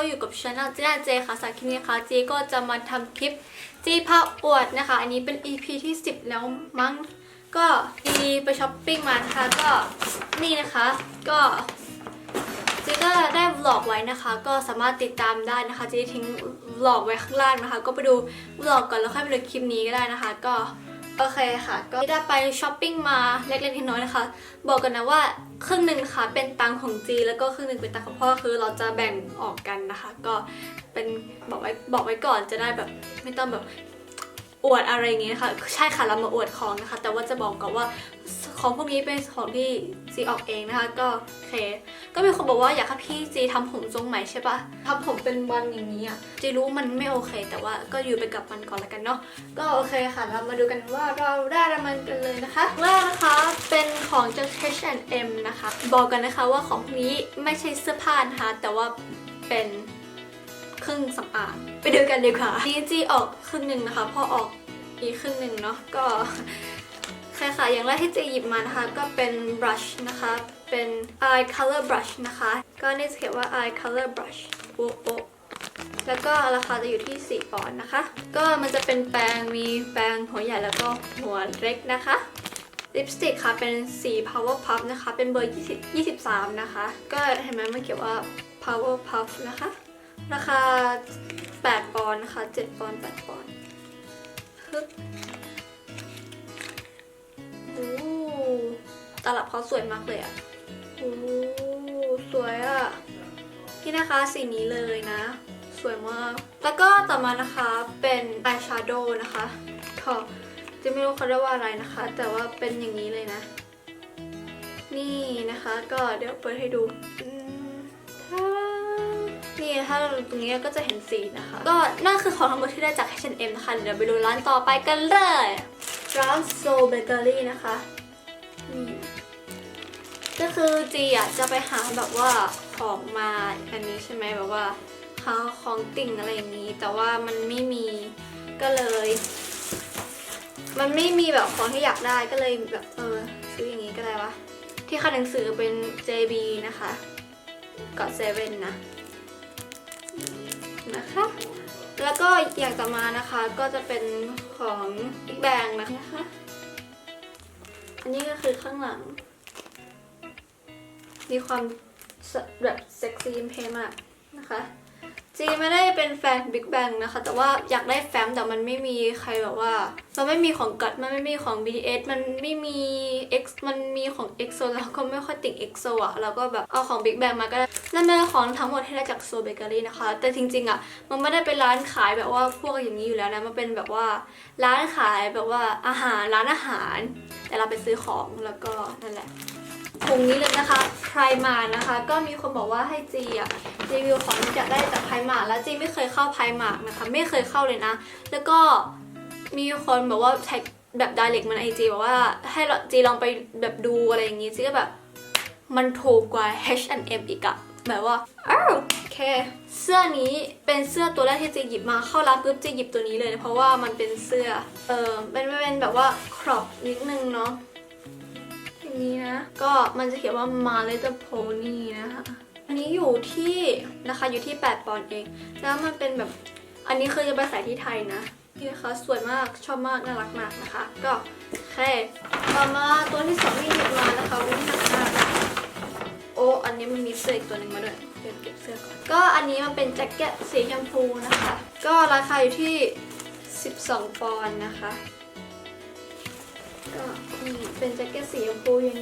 ก็อยู่กับช่องจีน่าเจค่ะสายคลินี้นะคะจีก็จะมาทำคลิปจีพาอวดนะคะ อันนี้เป็น EP ที่ 10 แล้วมั้งก็จีไปช้อปปิ้งมานะคะก็นี่นะคะก็จีก็ได้วลอกไว้นะคะ ก็สามารถติดตามได้นะคะจีทิ้งวลอกไว้ข้างล่างนะคะ ก็ไปดูวลอกก่อนแล้วค่อยไปดูคลิปนี้ก็ได้นะคะ ก็ โอเคค่ะ ก็ได้ไปช้อปปิ้งมาเล็กๆน้อยๆนะคะ บอกกันนะว่าครึ่งหนึ่งค่ะเป็นตังของจีแล้วก็ครึ่งหนึ่งเป็นตังของพ่อคือเราจะแบ่งออกกันนะคะ ก็เป็นบอกไว้บอกไว้ก่อนจะได้แบบไม่ต้องแบบอวดอะไรอย่างเงี้ยค่ะ ใช่ค่ะเรามาอวดของนะคะ แต่ว่าจะบอกก่อนว่า ของพวกนี้เป็นของที่จีออกเองนะคะ ก็โอเค ก็มีคนบอกว่าอยากให้พี่จีทำผมทรงใหม่ใช่ปะทำผมเป็นวันอย่างนี้อะจีรู้มันไม่โอเค แต่ว่าก็อยู่ไปกับมันก่อนละกันเนาะก็โอเคค่ะ เรามาดูกันว่าเราได้อะไรมันกันเลยนะคะแรกนะคะเป็นของจาก H&M นะคะ บอกกันนะคะว่าของพวกนี้ไม่ใช่เสื้อผ้านะคะแต่ว่าเป็นเครื่องสำอางไปดูกันดีกว่านี่จีออกครึ่งหนึ่งนะคะพอออกอีกครึ่งหนึ่งเนาะก็ ใช่ค่ะ อย่างแรกที่จีหยิบมานะคะ ก็เป็น brush นะคะ เป็น eye color brush นะคะ ก็นี่จะเขียนว่า eye color brush โป๊ะโป๊ะแล้วก็ราคาจะอยู่ที่ 4 ปอนด์นะคะ ก็มันจะเป็นแปรงมีแปรงหัวใหญ่แล้วก็หัวเล็กนะคะลิปสติกค่ะ เป็นสี power puff นะคะ เป็นเบอร์20 23 นะคะ ก็เห็นไหมมันเขียนว่า power puff นะคะ ราคา 8 ปอนด์นะคะ 7 ปอนด์8ปอนด์ ลับเขาสวยมากเลยอะโอ้สวยอะนี่นะคะสีนี้เลยนะ สวยมาก แล้วก็ต่อมานะคะเป็นอายแชโดว์นะคะก็จะไม่รู้เขาเรียกว่าอะไรนะคะ แต่ว่าเป็นอย่างนี้เลยนะ นี่นะคะ ก็เดี๋ยวเปิดให้ดูนี่ถ้าเราดูตรงนี้ก็จะเห็นสีนะคะ ก็นั่นคือของทั้งหมดที่ได้จาก H&M นะคะ เดี๋ยวไปดูร้านต่อไปกันเลยร้านโซเบเกอรี่นะคะนี่ ก็คือจีอะจะไปหาแบบว่าของมาอันนี้ใช่ไหมแบบว่าหาของติ่งอะไรอย่างนี้ แต่ว่ามันไม่มีก็เลย มันไม่มีแบบของที่อยากได้ก็เลยแบบเออซื้ออย่างนี้ก็ได้วะที่ค่าหนังสือเป็น JB นะคะก็เซเว่นนะนะคะ แล้วก็อย่างต่อมานะคะก็จะเป็นของ Big Bang นะคะ อันนี้ก็คือข้างหลัง มีความแบบเซ็กซี่เพมากนะคะ จีไม่ได้เป็นแฟน Big Bang นะคะ แต่ว่าอยากได้แฟ้มแต่มันไม่มีใครแบบว่า มันไม่มีของกัดมันไม่มีของ BTS มันไม่มี X มันมีของ EXO แล้วก็ไม่ค่อยติ่ง EXO อะแล้วก็แบบเอาของ Big Bang มาก็ได้นั่นเป็นของทั้งหมดที่ได้จากโซเบเกอรี่นะคะ แต่จริงๆอะมันไม่ได้เป็นร้านขายแบบว่าพวกอย่างนี้อยู่แล้วนะ มันเป็นแบบว่าร้านขายแบบว่าอาหารร้านอาหาร แต่เราไปซื้อของแล้วก็นั่นแหละ ถุงนี้เลยนะคะไพรมานะคะ ก็มีคนบอกว่าให้จีอะรีวิวของที่จะได้จากไพรมาแล้วจีไม่เคยเข้าไพรมานะคะ ไม่เคยเข้าเลยนะ แล้วก็มีคนบอกว่าแท็กแบบด i เ e c t มันไอจีบอกว่าให้จีลองไปแบบดูอะไรอย่างงี้จีก็แบบมันถูกกว่า H&M อีกอะแบบว่าอ้าวโอเค เสื้อนี้เป็นเสื้อตัวแรกที่จีหยิบมาเข้าร้านปุ๊บจีหยิบตัวนี้เลยนะเพราะว่ามันเป็นเสื้อ เออเป็นเป็นแบบว่าครอปนิดนึงเนาะ นะ ก็มันจะเขียนว่า My Little Pony นะคะ อันนี้อยู่ที่นะคะอยู่ที่ 8 ปอนด์เอง แล้วมันเป็นแบบ อันนี้เคือจะไปใส่ที่ไทยนะนี่นะคะสวยมากชอบมากน่ารักมากนะคะ ก็โอเคต่อมาตัวที่สองที่หยิบมานะคะวุ้นหนักมากโอ้อันนี้มันมีเสื้ออีกตัวหนึ่งมาด้วยเดี๋ยวเก็บเสื้อก่อนก็อันนี้มันเป็นแจ็คเก็ตสีชมพูนะคะ ก็ราคาอยู่ที่ 12 ปอนด์นะคะ ก็นี่เป็นแจ็คเก็ตสีชมพูอย่าง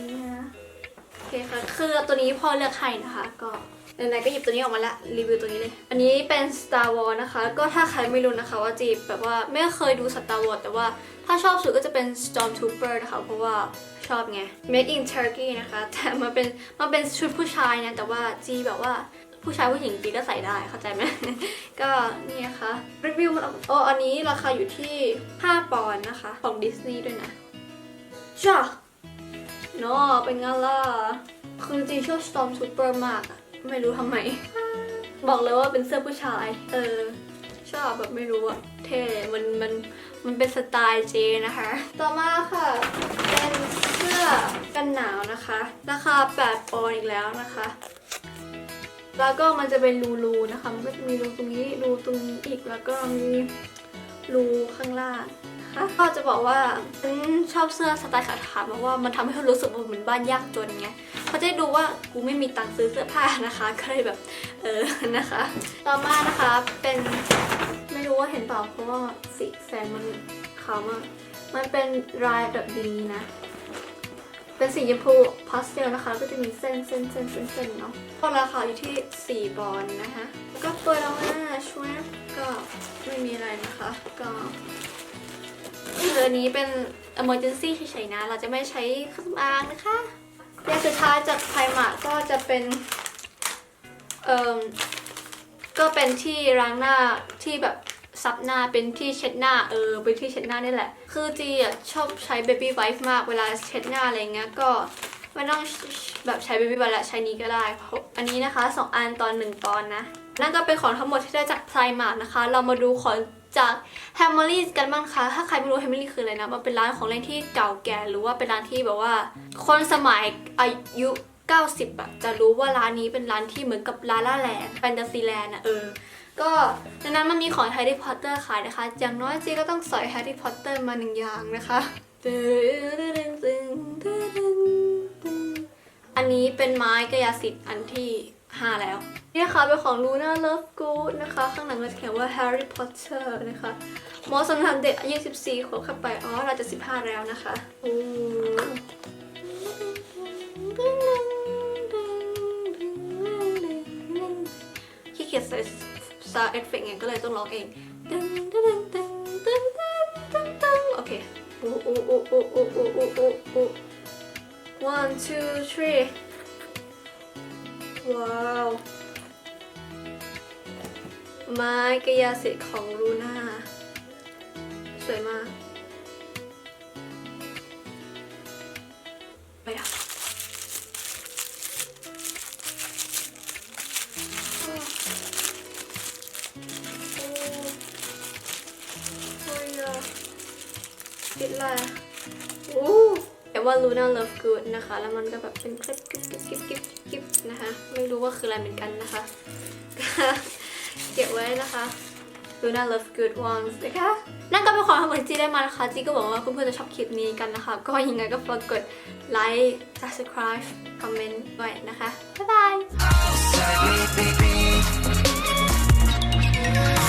คค่ะ คือตัวนี้พ่อเลือกให้นะคะ ก็ไหนๆก็หยิบตัวนี้ออกมาละรีวิวตัวนี้เลย อันนี้เป็น Star Wars นะคะ ก็ถ้าใครไม่รู้นะคะว่าจีบแบบว่าไม่เคยดู Star Wars แต่ว่าถ้าชอบสุดก็จะเป็น Stormtrooper นะคะ เพราะว่าชอบไง Made in Turkey นะคะ แต่มันเป็นมันเป็นชุดผู้ชายนะ แต่ว่าจีแบบว่าผู้ชายผู้หญิงจีก็ใส่ได้เข้าใจไหม ก็นี่นะคะรีวิวมันอ๋ออันนี้ราคาอยู่ที่ 5 ปอนด์นะคะ ของดิสนีย์ด้วยนะจ้า เนาะเป็นไงล่ะคือจริงชอบ Storm Trooper มากอะไม่รู้ทำไม บอกเลยว่าเป็นเสื้อผู้ชาย เออ ชอบแบบไม่รู้อะเท่มันมันมันเป็นสไตล์เจนะคะ ต่อมาค่ะ เป็นเสื้อกันหนาวนะคะ ราคา 8 ปอนด์อีกแล้วนะคะ แล้วก็มันจะเป็นรูๆนะคะ มันก็จะมีรูตรงนี้รูตรงนี้อีกแล้วก็มีรูข้างล่าง นะคะก็จะบอกว่าฉันชอบเสื้อสไตล์ขาดขาดเพราะว่ามันทำให้เรารู้สึกว่าเหมือนบ้านยากจนไงเขาจะดูว่ากูไม่มีตังค์ซื้อเสื้อผ้านะคะ ก็เลยแบบเออนะคะ ต่อมานะคะเป็นไม่รู้ว่าเห็นเปล่าเพราะว่าสีแสงมันขาวมากมันเป็นลายแบบนี้นะเป็นสีชมพูพาสเทลนะคะ ก็จะมีเส้นเส้นเส้นเส้นเส้นเนาะก็ราคาอยู่ที่ 4 บอลนะคะ แล้วก็เปิดออกมาช่วยก็ไม่มีอะไรนะคะ ก็ คืออันนี้เป็น emergency เฉยๆนะ เราจะไม่ใช้เครื่องสำอางนะคะอย่างสุดท้ายจากไพมาก็จะเป็น เอ่อ ก็เป็นที่ล้างหน้าที่แบบซับหน้าเป็นที่เช็ดหน้าเออเป็นที่เช็ดหน้านี่แหละ คือจีอะชอบใช้ baby wipe มากเวลาเช็ดหน้าอะไรเงี้ยก็ไม่ต้องแบบใช้ baby wipe และใช้นี้ก็ได้เพราะอันนี้นะคะ 2 อันตอน1ปอนนะ นั่นก็เป็นของทั้งหมดที่ได้จาก Primark นะคะ เรามาดูของ จาก h a m m e r y กันบ้างคะถ้าใครไม่รู้ h a m m e r y คืออะไรนะ มันเป็นร้านของเล่นที่เก่าแก่หรือว่าเป็นร้านที่แบบว่า คนสมัยอายุ 90อะจะรู้ว่าร้านนี้เป็นร้านที่เหมือนกับลาล่าแลนด์แฟนตาซีแลนด์อะเออ ก็ในนั้นมันมีของแฮร์รี่พอตเตอร์ขายนะคะ อย่างน้อยเจ๊ก็ต้องสอยแฮร์รี่พอตเตอร์มาหนึ่งอย่างนะคะอันนี้เป็นไม้กายสิทธิ์อันที่ 5 แล้ว นี่นะคะเป็นของ Luna Love Good นะคะ ข้างหลังเราจะเขียนว่า Harry Potter นะคะเหมอสำหรับเด็กอายุ14ขวบเข้าไป อ๋อ เราจะ 15 แล้วนะคะโอ้ขี้เกียจใส่ sound effect ไงก็เลยต้องร้องเองตึงตึงตึงตึงตึงตึงตึงโอเคโอ้โอ้โอ้โอ้โอ้โอ้โอ้โอ้โอ้ one two three ว้าว ไม้กายสิทธิ์ของลูน่า สวยมาก ไปอะโอ้โอ้ยอะปิดอะไรอะโอ้แต่ว่า Luna Love Good นะคะ แล้วมันก็แบบเป็นคลิปกิ๊บกิ๊บกิ๊บกิ๊บกิ๊บนะคะ ไม่รู้ว่าคืออะไรเหมือนกันนะคะ เก็บไว้นะคะ Luna Love Good Ones นะคะนั่นก็เป็นความทั้งหมดที่ได้มานะคะจีก็หวังว่าเพื่อนๆจะชอบคลิปนี้กันนะคะ ก็ยังไงก็ฝากกดไลค์ subscribe คอมเมนต์ด้วยนะคะ บ๊ายบาย